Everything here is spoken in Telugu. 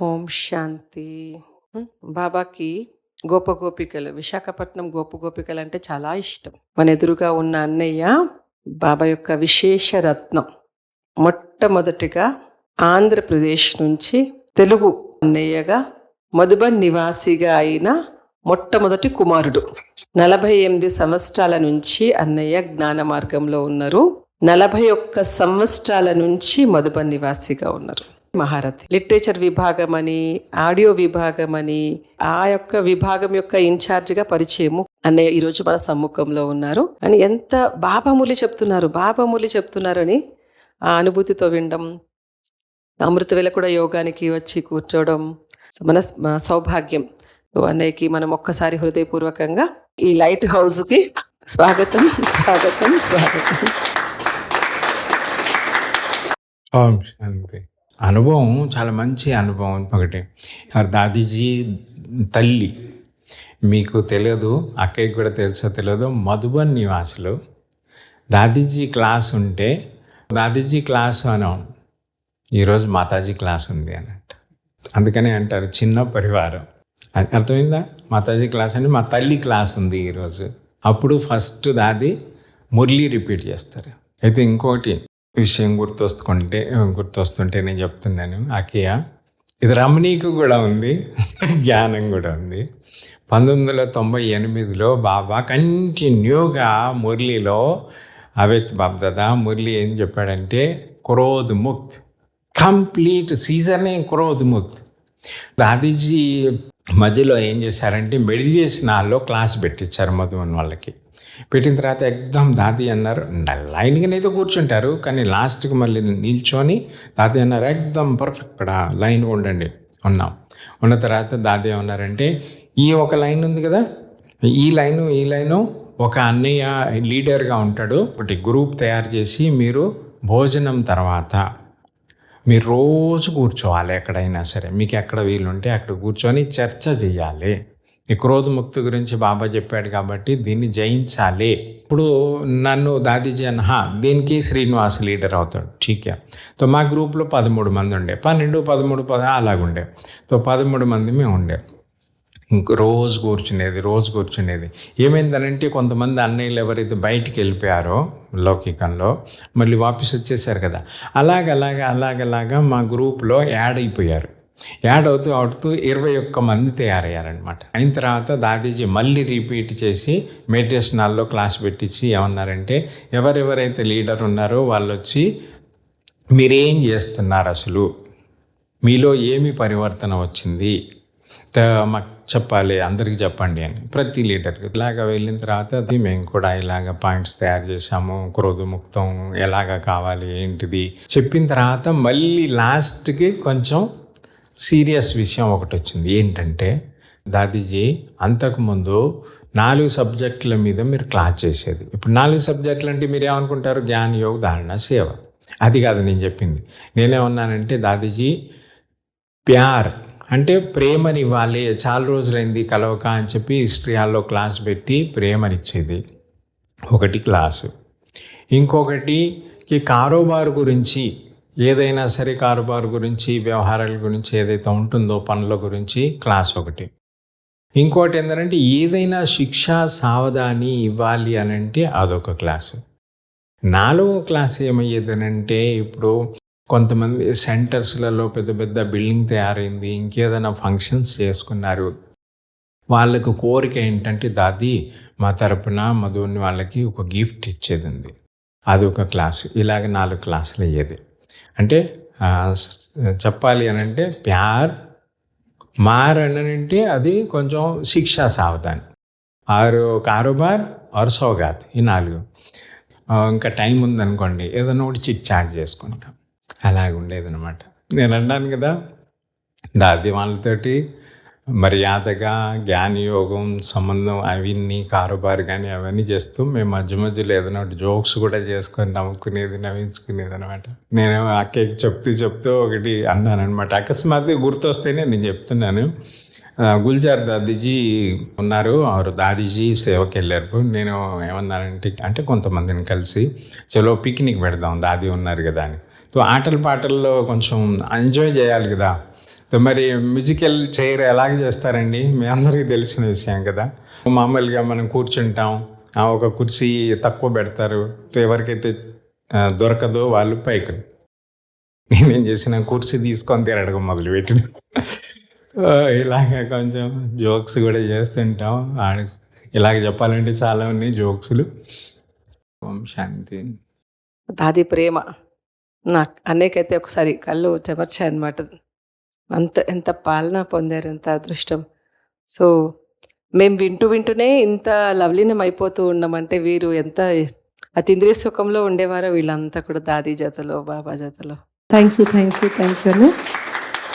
ఓం శాంతి. బాబాకి గోప గోపికలు విశాఖపట్నం గోప గోపికలు అంటే చాలా ఇష్టం. మన ఎదురుగా ఉన్న అన్నయ్య బాబా యొక్క విశేష రత్నం. మొట్టమొదటిగా ఆంధ్రప్రదేశ్ నుంచి తెలుగు అన్నయ్యగా మధుబన్ నివాసిగా అయిన మొట్టమొదటి కుమారుడు. నలభై ఎనిమిది సంవత్సరాల నుంచి అన్నయ్య జ్ఞాన మార్గంలో ఉన్నారు. నలభై ఒక్క సంవత్సరాల నుంచి మధుబన్ నివాసిగా ఉన్నారు. మహారథి. లిటరేచర్ విభాగం అని ఆడియో విభాగం అని ఆ యొక్క విభాగం యొక్క ఇన్ఛార్జిగా పరిచయము అన్నయ్య ఈరోజు మన సమ్ముఖంలో ఉన్నారు. అని ఎంత బాబామూలి చెప్తున్నారు బాబామూలి చెప్తున్నారని ఆ అనుభూతితో వినడం అమృత వేళ కూడా యోగానికి వచ్చి కూర్చోవడం మన సౌభాగ్యం. అన్నయ్యకి మనం ఒక్కసారి హృదయపూర్వకంగా ఈ లైట్ హౌస్కి స్వాగతం స్వాగతం స్వాగతం. ఓం శాంతి అనుభవం చాలా మంచి అనుభవం ఒకటి. దాదీజీ తల్లి మీకు తెలియదు అక్కయ్యకి కూడా తెలుసో తెలియదు మధుబన్ నివాసులు. దాదీజీ క్లాస్ ఉంటే దాదీజీ క్లాస్ అనం ఈరోజు మాతాజీ క్లాస్ ఉంది అన్నట్టు. అందుకనే అంటారు చిన్న పరివారం. అర్థమైందా? మాతాజీ క్లాస్ అంటే మా తల్లి క్లాస్ ఉంది ఈరోజు అప్పుడు ఫస్ట్ దాది మురళి రిపీట్ చేస్తారు. అయితే ఇంకోటి విషయం గుర్తొస్తుంటే గుర్తొస్తుంటే నేను చెప్తున్నాను. అకియా ఇది రమణీకు కూడా ఉంది జ్ఞానం కూడా ఉంది. పంతొమ్మిది వందల తొంభై ఎనిమిదిలో బాబా కంటిన్యూగా మురళిలో అవేత్ బాబ్దాదా మురళి ఏం చెప్పాడంటే క్రోధ్ ముక్త్. కంప్లీట్ సీజనే క్రోధ్ ముక్త్. దాదీజీ మధ్యలో ఏం చేశారంటే మెడిటేషన్ హాల్లో క్లాస్ పెట్టించారు మధువన్ వాళ్ళకి. పెట్టిన తర్వాత ఎగ్దాం దాది అన్నారు. లైన్గానైతే కూర్చుంటారు కానీ లాస్ట్కి మళ్ళీ నిల్చొని దాది అన్నారు. ఎగ్దాం పర్ఫెక్ట్ ఇక్కడ లైన్ ఉండండి ఉన్నాం ఉన్న తర్వాత దాది ఏమన్నారంటే ఈ ఒక లైన్ ఉంది కదా ఈ లైను ఈ లైను ఒక అన్నయ్య లీడర్గా ఉంటాడు. ఒకటి గ్రూప్ తయారు చేసి మీరు భోజనం తర్వాత మీరు రోజు కూర్చోవాలి ఎక్కడైనా సరే. మీకు ఎక్కడ వీలుంటే అక్కడ కూర్చొని చర్చ చేయాలి. ఈ క్రోధముక్తి గురించి బాబా చెప్పాడు కాబట్టి దీన్ని జయించాలి. ఇప్పుడు నన్ను దాదీజీ అన్న "హా, దీనికి శ్రీనివాస్ లీడర్ అవుతాడు. ఠీకే తో మా గ్రూప్లో పదమూడు మంది ఉండే. పన్నెండు పదమూడు పద అలాగుండే. తో పదమూడు మంది మేము ఉండే. ఇంక రోజు కూర్చునేది రోజు కూర్చునేది. ఏమైందనంటే కొంతమంది అన్నయ్యలు ఎవరైతే బయటికి వెళ్ళిపోయారో లౌకికంలో మళ్ళీ వాపస్ వచ్చేసారు కదా అలాగలాగా అలాగలాగా మా గ్రూప్లో యాడ్ అయిపోయారు. యాడ్ అవుతూ అవుతూ ఇరవై ఒక్క మంది తయారయ్యారనమాట అయిన తర్వాత దాదీజీ మళ్ళీ రిపీట్ చేసి మెడిటేషన్ హాల్లో క్లాస్ పెట్టించి ఏమన్నారంటే ఎవరెవరైతే లీడర్ ఉన్నారో వాళ్ళు వచ్చి మీరేం చేస్తున్నారు అసలు? మీలో ఏమి పరివర్తన వచ్చింది? మాకు చెప్పాలి అందరికీ చెప్పండి అని. ప్రతి లీడర్కి ఇలాగ వెళ్ళిన తర్వాత అది మేము కూడా ఇలాగ పాయింట్స్ తయారు చేసాము క్రోధముక్తం ఎలాగ కావాలి ఏంటిది? చెప్పిన తర్వాత మళ్ళీ లాస్ట్కి కొంచెం సీరియస్ విషయం ఒకటి వచ్చింది. ఏంటంటే దాదీజీ అంతకుముందు నాలుగు సబ్జెక్టుల మీద మీరు క్లాస్ చేసేది. ఇప్పుడు నాలుగు సబ్జెక్టులు అంటే మీరు ఏమనుకుంటారు? జ్ఞాన యోగ ధారణ సేవ. అది కాదు నేను చెప్పింది. నేనేమన్నానంటే దాదీజీ ప్యార్ అంటే ప్రేమనివ్వాలి చాలా రోజులైంది కలవక అని చెప్పి హిస్టరీ క్లాస్ పెట్టి ప్రేమనిచ్చేది. ఒకటి క్లాసు. ఇంకొకటి కారోబారు కారోబార్ గురించి ఏదైనా సరే కారుబారు గురించి వ్యవహారాల గురించి ఏదైతే ఉంటుందో పనుల గురించి క్లాస్ ఒకటి. ఇంకోటి ఏంటంటే ఏదైనా శిక్ష సావధాని ఇవ్వాలి అని అంటే అదొక క్లాసు. నాలుగో క్లాస్ ఏమయ్యేదనంటే ఇప్పుడు కొంతమంది సెంటర్స్లలో పెద్ద పెద్ద బిల్డింగ్ తయారైంది ఇంకేదైనా ఫంక్షన్స్ చేసుకున్నారు. వాళ్ళకు కోరిక ఏంటంటే దాది మా తరపున మధుని వాళ్ళకి ఒక గిఫ్ట్ ఇచ్చేది ఉంది. అది ఒక క్లాసు. ఇలాగ నాలుగు క్లాసులు అయ్యేది అంటే చెప్పాలి అని అంటే ప్యార్ మార్ అని అంటే అది కొంచెం శిక్షా సావధాన్. ఆరు కారోబార్ ఆరు సౌగాత్ ఈ నాలుగు. ఇంకా టైం ఉందనుకోండి ఏదైనా ఒకటి చిట్ చాట్ చేసుకుంటాం. అలాగ ఉండేదన్నమాట నేను అన్నాను కదా దాది వాళ్ళతోటి మర్యాదగా జ్ఞానయోగం సంబంధం అవన్నీ కారుబారు కానీ అవన్నీ చేస్తూ మేము మధ్య మధ్యలో ఏదైనా ఒకటి జోక్స్ కూడా చేసుకొని నవ్వుకునేది నవ్వించుకునేది అనమాట నేను అక్కకి చెప్తూ చెప్తూ ఒకటి అన్నాను అనమాట అకస్మాత్తుగా గుర్తొస్తేనే నేను చెప్తున్నాను. గుల్జార్ దాదీజీ ఉన్నారు. ఆరు దాదీజీ సేవకి వెళ్ళారు నేను ఏమన్నానంటే అంటే కొంతమందిని కలిసి చలో పిక్నిక్ పెడదాం దాది ఉన్నారు కదా అని. ఆటల పాటల్లో కొంచెం ఎంజాయ్ చేయాలి కదా. మరి మ్యూజికల్ చైర్ ఎలాగ చేస్తారండి? మీ అందరికీ తెలిసిన విషయం కదా. మామూలుగా మనం కూర్చుంటాం ఆ ఒక కుర్చీ తక్కువ పెడతారు ఎవరికైతే దొరకదో వాళ్ళు పైకి నేనేం చేసిన కుర్చీ తీసుకొని తిరగడం మొదలుపెట్టిన. ఆ, ఇలాగ కొంచెం జోక్స్ కూడా చేస్తుంటాం ఆడ ఇలాగ చెప్పాలంటే చాలా ఉన్నాయి జోక్స్లు. ఓం శాంతి. దాది ప్రేమ. నాకు అన్నయ్యకైతే ఒకసారి కళ్ళు చెమర్చాయి అనమాట అంత ఎంత పాలన పొందారు ఎంత అదృష్టం. సో మేము వింటూ వింటూనే ఇంత లవ్లీనం అయిపోతూ ఉన్నామంటే వీరు ఎంత అతీంద్రియ సుఖంలో ఉండేవారో వీళ్ళంతా కూడా దాది జతలో బాబా జతలో thank you thank you thank you